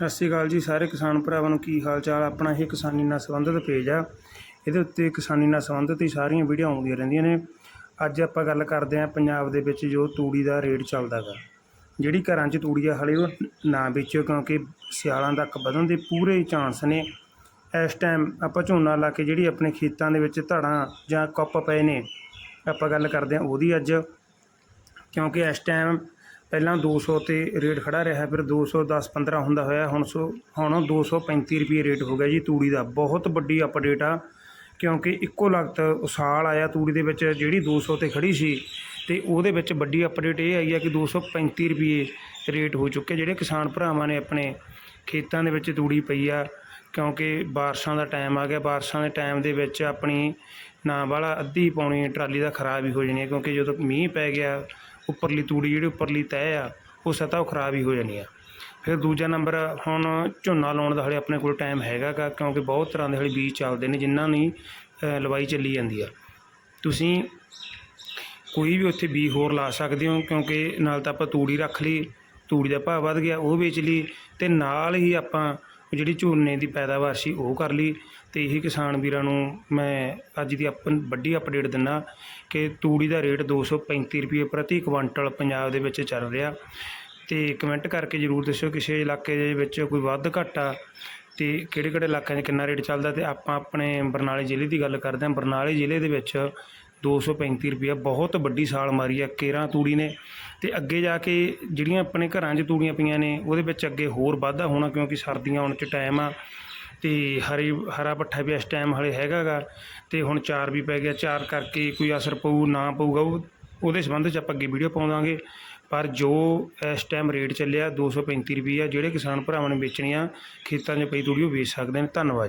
ਸਤਿ ਸ਼੍ਰੀ ਅਕਾਲ ਜੀ ਸਾਰੇ ਕਿਸਾਨ ਭਰਾਵਾਂ ਨੂੰ ਕੀ ਹਾਲ ਚਾਲ? ਆਪਣਾ ਇਹ ਕਿਸਾਨੀ ਨਾਲ ਸੰਬੰਧਿਤ ਪੇਜ ਆ। ਇਹਦੇ ਉੱਤੇ ਕਿਸਾਨੀ ਨਾਲ ਸੰਬੰਧਿਤ ਹੀ ਸਾਰੀਆਂ ਵੀਡੀਓ ਆਉਂਦੀਆਂ ਰਹਿੰਦੀਆਂ ਨੇ। ਅੱਜ ਆਪਾਂ ਗੱਲ ਕਰਦੇ ਹਾਂ ਪੰਜਾਬ ਦੇ ਵਿੱਚ ਜੋ ਤੂੜੀ ਦਾ ਰੇਟ ਚੱਲਦਾ ਗਾ। ਜਿਹੜੀ ਘਰਾਂ 'ਚ ਤੂੜੀ ਆ, ਹਲੇ ਉਹ ਨਾ ਵੇਚਿਓ ਕਿਉਂਕਿ ਸਿਆਲਾਂ ਤੱਕ ਵਧਣ ਦੇ ਪੂਰੇ ਚਾਂਸ ਨੇ। ਇਸ ਟਾਈਮ ਆਪਾਂ ਝੋਨਾ ਲਾ ਕੇ ਜਿਹੜੀ ਆਪਣੇ ਖੇਤਾਂ ਦੇ ਵਿੱਚ ਧੜਾਂ ਜਾਂ ਕੱਪ ਪਏ ਨੇ, ਆਪਾਂ ਗੱਲ ਕਰਦੇ ਹਾਂ ਉਹਦੀ ਅੱਜ। ਕਿਉਂਕਿ ਇਸ ਟਾਈਮ ਪਹਿਲਾਂ 200 ਤੇ ਰੇਟ ਖੜਾ ਰਿਹਾ, ਫਿਰ 210 15 ਹੁੰਦਾ ਹੋਇਆ, ਹੁਣ ਸੋ, ਹੁਣ 235 ਰੁਪਏ ਰੇਟ ਹੋ ਗਿਆ ਜੀ ਤੂੜੀ ਦਾ। ਬਹੁਤ ਵੱਡੀ ਅਪਡੇਟ ਆ, ਕਿਉਂਕਿ ਇੱਕੋ ਲਗਤ ਉਸਾਲ ਆਇਆ ਤੂੜੀ ਦੇ ਵਿੱਚ, ਜਿਹੜੀ 200 ਤੇ ਖੜੀ ਸੀ ਤੇ ਉਹਦੇ ਵਿੱਚ ਵੱਡੀ ਅਪਡੇਟ ਇਹ ਆਈ ਆ ਕਿ 235 ਰੁਪਏ ਰੇਟ ਹੋ ਚੁੱਕੇ, ਜਿਹੜੇ ਕਿਸਾਨ ਭਰਾਵਾਂ ਨੇ ਆਪਣੇ ਖੇਤਾਂ ਦੇ ਵਿੱਚ ਤੂੜੀ ਪਈ ਆ, ਕਿਉਂਕਿ ਬਾਰਿਸ਼ਾਂ ਦਾ ਟਾਈਮ ਆ ਗਿਆ, ਬਾਰਿਸ਼ਾਂ ਦੇ ਟਾਈਮ ਦੇ ਵਿੱਚ ਆਪਣੀ ਨਾ ਵਾਲਾ ਅੱਧੀ ਪੌਣੀ ਟਰਾਲੀ ਦਾ ਖਰਾਬ ਹੀ ਹੋ ਜਾਣੀ ਹੈ ਕਿਉਂਕਿ ਜਦੋਂ ਮੀਂਹ ਪੈ ਗਿਆ ਉੱਪਰਲੀ ਤੂੜੀ ਜਿਹੜੀ ਉੱਪਰਲੀ ਤਹਿ ਆ, ਉਹ ਸਤਾ ਉਹ ਖਰਾਬ ਹੀ ਹੋ ਜਾਣੀ ਆ। ਫਿਰ ਦੂਜਾ ਨੰਬਰ, ਹੁਣ ਝੋਨਾ ਲਾਉਣ ਦਾ ਹਲੇ ਆਪਣੇ ਕੋਲ ਟਾਈਮ ਹੈਗਾ ਗਾ ਕਿਉਂਕਿ ਬਹੁਤ ਤਰ੍ਹਾਂ ਦੇ ਹਲੇ ਬੀਜ ਚੱਲਦੇ ਨੇ ਜਿਨ੍ਹਾਂ ਦੀ ਲਵਾਈ ਚੱਲੀ ਜਾਂਦੀ ਆ। ਤੁਸੀਂ ਕੋਈ ਵੀ ਉੱਥੇ ਬੀਜ ਹੋਰ ਲਾ ਸਕਦੇ ਹੋ, ਕਿਉਂਕਿ ਨਾਲ ਤਾਂ ਆਪਾਂ ਤੂੜੀ ਰੱਖ ਲਈ, ਤੂੜੀ ਦਾ ਭਾਅ ਵੱਧ ਗਿਆ, ਉਹ ਵੇਚ ਲਈ ਤੇ ਨਾਲ ਹੀ ਆਪਾਂ ਜਿਹੜੀ ਝੋਨੇ ਦੀ ਪੈਦਾਵਾਰ ਸੀ ਉਹ ਕਰ ਲਈ ਅਤੇ ਇਹੀ ਕਿਸਾਨ ਵੀਰਾਂ ਨੂੰ ਮੈਂ ਅੱਜ ਦੀ ਅਪ ਵੱਡੀ ਅਪਡੇਟ ਦਿੰਦਾ ਕਿ ਤੂੜੀ ਦਾ ਰੇਟ 235 ਰੁਪਏ ਪ੍ਰਤੀ ਕੁਆਂਟਲ ਪੰਜਾਬ ਦੇ ਵਿੱਚ ਚੱਲ ਰਿਹਾ। ਅਤੇ ਕਮੈਂਟ ਕਰਕੇ ਜਰੂਰ ਦੱਸਿਓ ਕਿਸੇ ਇਲਾਕੇ ਦੇ ਵਿੱਚ ਕੋਈ ਵੱਧ ਘੱਟ ਆ ਤੇ ਕਿਹੜੇ ਕਿਹੜੇ ਇਲਾਕਿਆਂ 'ਚ ਕਿੰਨਾ ਰੇਟ ਚੱਲਦਾ ਅਤੇ ਆਪਾਂ ਆਪਣੇ ਬਰਨਾਲੇ ਜ਼ਿਲ੍ਹੇ ਦੀ ਗੱਲ ਕਰਦੇ ਹਾਂ। ਬਰਨਾਲੇ ਜ਼ਿਲ੍ਹੇ ਦੇ ਵਿੱਚ 235 ਰੁਪਏ ਬਹੁਤ ਵੱਡੀ ਸਾਲ ਮਾਰੀ ਆ, ਕੇਰਾਂ ਤੂੜੀ ਨੇ। ਤੇ ਅੱਗੇ ਜਾ ਕੇ ਜਿਹੜੀਆਂ ਆਪਣੇ ਘਰਾਂ 'ਚ ਤੂੜੀਆਂ ਪਈਆਂ ਨੇ, ਉਹਦੇ ਵਿੱਚ ਅੱਗੇ ਹੋਰ ਵਾਧਾ ਹੋਣਾ ਕਿਉਂਕਿ ਸਰਦੀਆਂ ਆਉਣ 'ਚ ਟਾਈਮ ਆ। ਤੇ ਹਰੀ, ਹਰਾ ਪੱਠਾ ਵੀ ਇਸ ਟਾਈਮ ਹਲੇ ਹੈਗਾ ਗਾ ਤੇ ਹੁਣ ਚਾਰ ਵੀ ਪੈ ਗਿਆ, ਚਾਰ ਕਰਕੇ ਕੋਈ ਅਸਰ ਪਊ, ਨਾ ਪਊਗਾ, ਉਹ, ਉਹਦੇ ਸੰਬੰਧ 'ਚ ਆਪਾਂ ਅੱਗੇ ਵੀਡੀਓ ਪਾਵਾਂਗੇ ਪਰ ਜੋ ਇਸ ਟਾਈਮ ਰੇਟ ਚੱਲਿਆ 235 ਰੁਪਈਆ, ਜਿਹੜੇ ਕਿਸਾਨ ਭਰਾਵਾਂ ਨੇ ਵੇਚਣੀ ਆ ਖੇਤਾਂ 'ਚ ਪਈ ਤੂੜੀ, ਉਹ ਵੇਚ ਸਕਦੇ ਨੇ। ਧੰਨਵਾਦ ਜੀ।